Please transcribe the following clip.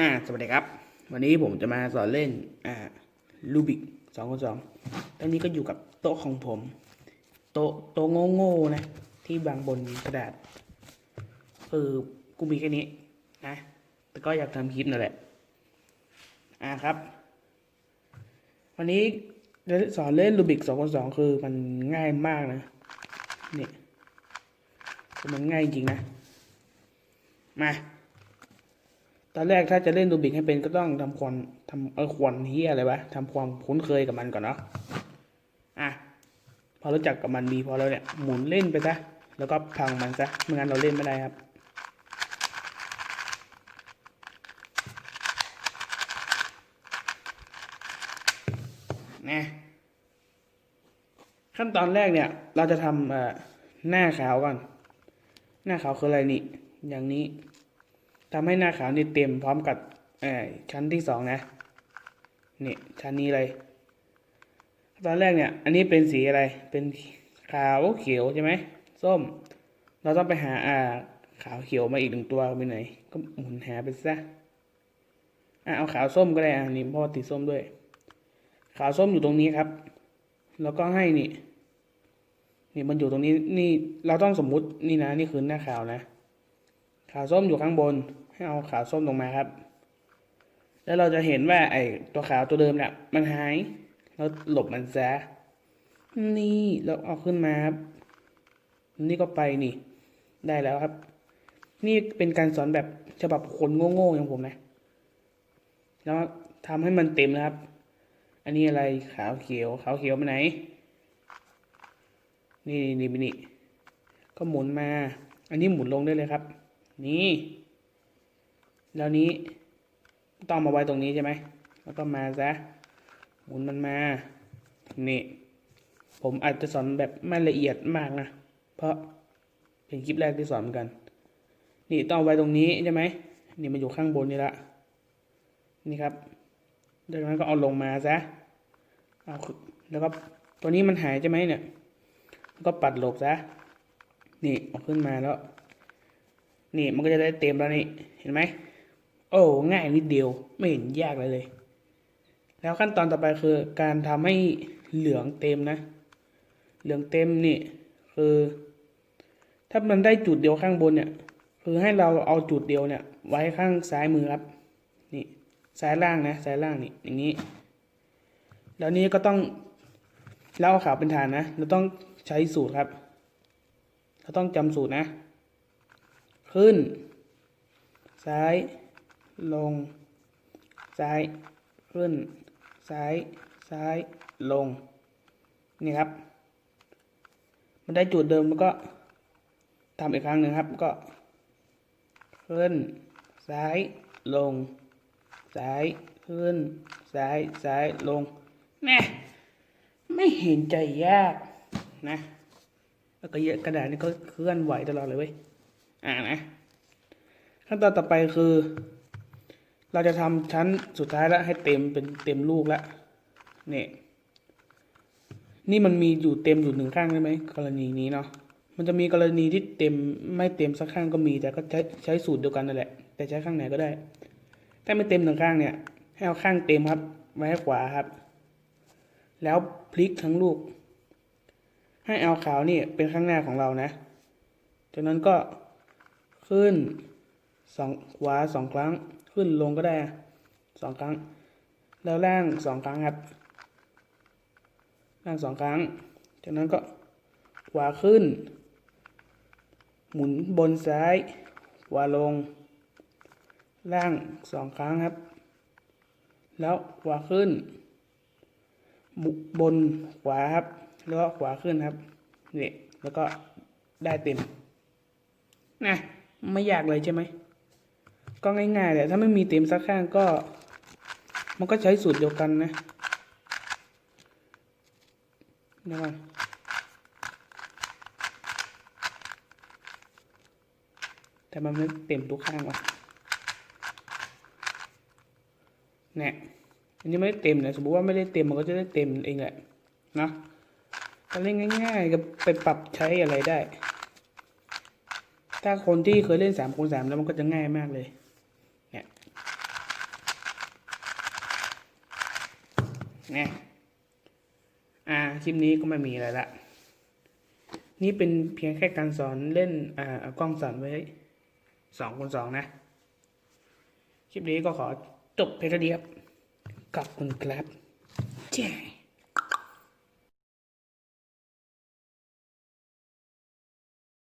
อ่า สวัสดีครับ วันนี้ผมจะมาสอนเล่น อ่า ลูบิกสองคนสองตอนนี้ก็อยู่กับโต๊ะของผม โต๊ะ โต๊ะโง่ๆนะ ที่บางบนกระดาษคือกูมีแค่นี้ นะ แต่ก็อยากทำคลิปนั่นแหละ อ่าครับ วันนี้จะสอนเล่นลูบิกสองคนสองคือมันง่ายมากนะ นี่คือมันง่ายจริงนะ มา ตอนแรกถ้าจะเล่นรูบิกให้เป็นก็ต้องทำความทำเออควรเฮียอะไรวะทำความคุ้นเคยกับมันก่อนเนาะอะพอรู้จักกับมันดีพอแล้วเนี่ยหมุนเล่นไปซะแล้วก็พังมันซะไม่งั้นเราเล่นไม่ได้ครับนะขั้นตอนแรกเนี่ย เราจะทำเอ่อหน้าขาวก่อน หน้าขาวคืออะไรนี่ อย่างนี้ ทำให้หน้าขาวนี่เต็มพร้อมกับชั้นที่สองนะนี่ชั้นนี้เลย ตอนแรกเนี่ย อันนี้เป็นสีอะไรเป็นขาวเขียวใช่ไหมส้ม เราต้องไปหาอ่าขาวเขียวมาอีกหนึ่งตัวไปไหน ก็หมุนหาไปซะอะเอาขาวส้มก็ได้อะนี่เพราะว่าติดส้มด้วย ขาวส้มอยู่ตรงนี้ครับ แล้วก็ให้นี่นี่มันอยู่ตรงนี้นี่เราต้องสมมุตินี่นะนี่คือหน้าขาวนะ ขาวส้มอยู่ข้างบน ให้เอาขาวส้มลงมาครับ แล้วเราจะเห็นว่าไอ้ตัวขาวตัวเดิมเนี่ยมันหาย เราหลบมันซะ นี่เราเอาขึ้นมาครับ นี่ก็ไปนี่ ได้แล้วครับ นี่เป็นการสอนแบบฉบับคนโง่ๆอย่างผมนะ แล้วทำให้มันเต็มนะครับ อันนี้อะไรขาวเขียวขาวเขียวไปไหนนี่นี่นี่นี่ก็หมุนมา อันนี้หมุนลงได้เลยครับ นี่แล้วนี้ต้องมาไว้ตรงนี้ใช่ไหม แล้วก็มาซะ หมุนมันมา นี่ ผมอาจจะสอนแบบไม่ละเอียดมากนะ เพราะเป็นคลิปแรกที่สอนเหมือนกัน นี่ต้องไว้ตรงนี้ใช่ไหม นี่มันอยู่ข้างบนนี่ละ นี่ครับ จากนั้นก็เอาลงมาซะ เอาแล้วก็ตัวนี้มันหายใช่ไหมเนี่ย ก็ปัดหลบซะ นี่เอาขึ้นมาแล้ว นี่มันก็จะได้เต็มแล้วนี่ เห็นไหม โอ้ง่ายนิดเดียวไม่เห็นยากเลยเลย แล้วขั้นตอนต่อไปคือการทำให้เหลืองเต็มนะ เหลืองเต็มนี่คือ ถ้ามันได้จุดเดียวข้างบนเนี่ย คือให้เราเอาจุดเดียวเนี่ย ไว้ข้างซ้ายมือครับ นี่ซ้ายล่างนะซ้ายล่างนี่อย่างนี้ แล้วนี้ก็ต้องเล่าขาวเป็นฐานนะ เราต้องใช้สูตรครับ เราต้องจำสูตรนะ ขึ้น ซ้าย ลง ซ้าย ขึ้น ซ้าย ซ้าย ลง นี่ครับ มันได้จุดเดิมมันก็ทำอีกครั้งหนึ่งครับ ก็ ขึ้น ซ้าย ลง ซ้าย ขึ้น ซ้าย ซ้าย ลงแน่ไม่เห็นใจยากนะแล้วก็เยอะกระดาษนี่ก็เคลื่อนไหวตลอดเลยเว้ย อ่านะขั้นตอนต่อไปคือ เราจะทำชั้นสุดท้ายแล้วให้เต็มเป็นเต็มลูกแล้วนี่นี่มันมีอยู่เต็มอยู่หนึ่งข้างใช่ไหมกรณีนี้เนาะมันจะมีกรณีที่เต็มไม่เต็มสักข้างก็มี แต่ก็ใช้ใช้สูตรเดียวกันนั่นแหละ แต่ใช้ข้างไหนก็ได้ ถ้าไม่เต็มหนึ่งข้างเนี่ยให้เอาข้างเต็มครับ ไว้ให้ขวาครับ แล้วพลิกทั้งลูก ให้เอาขาวนี่เป็นข้างหน้าของเรานะจากนั้นก็ ขึ้นสองขวาสองครั้ง ขึ้นลงก็ได้สองครั้ง แล้วล่างสองครั้งครับ ล่างสองครั้ง จากนั้นก็ขวาขึ้น หมุนบนซ้าย ขวาลง ล่างสองครั้งครับ แล้วขวาขึ้นบุบนขวาครับ แล้วก็ขวาขึ้นครับนี่แล้วก็ได้เต็ม นะ ไม่ยากเลยใช่ไหม ก็ง่ายๆแหละถ้าไม่มีเต็มสักข้างก็ มันก็ใช้สูตรเดียวกันนะเดี๋ยวก่อนแต่มันไม่เต็มทุกข้างว่ะเนี่ยอันนี้ไม่ได้เต็มเนี่ยสมมติว่าไม่ได้เต็มมันก็จะได้เต็มเองแหละนะก็เล่นง่าย ๆ ก็ไปปรับใช้อะไรได้ ถ้าคนที่เคยเล่นสามคูณสามแล้วมันก็จะง่ายมากเลย เนี่ย เนี่ย อ่า คลิปนี้ก็ไม่มีอะไรละ นี่เป็นเพียงแค่การสอนเล่น อ่ากล้องสอนไว้สองคูณสองนะ คลิปนี้ก็ขอจบเพียงเท่านี้ครับ ขอบคุณครับ แจ้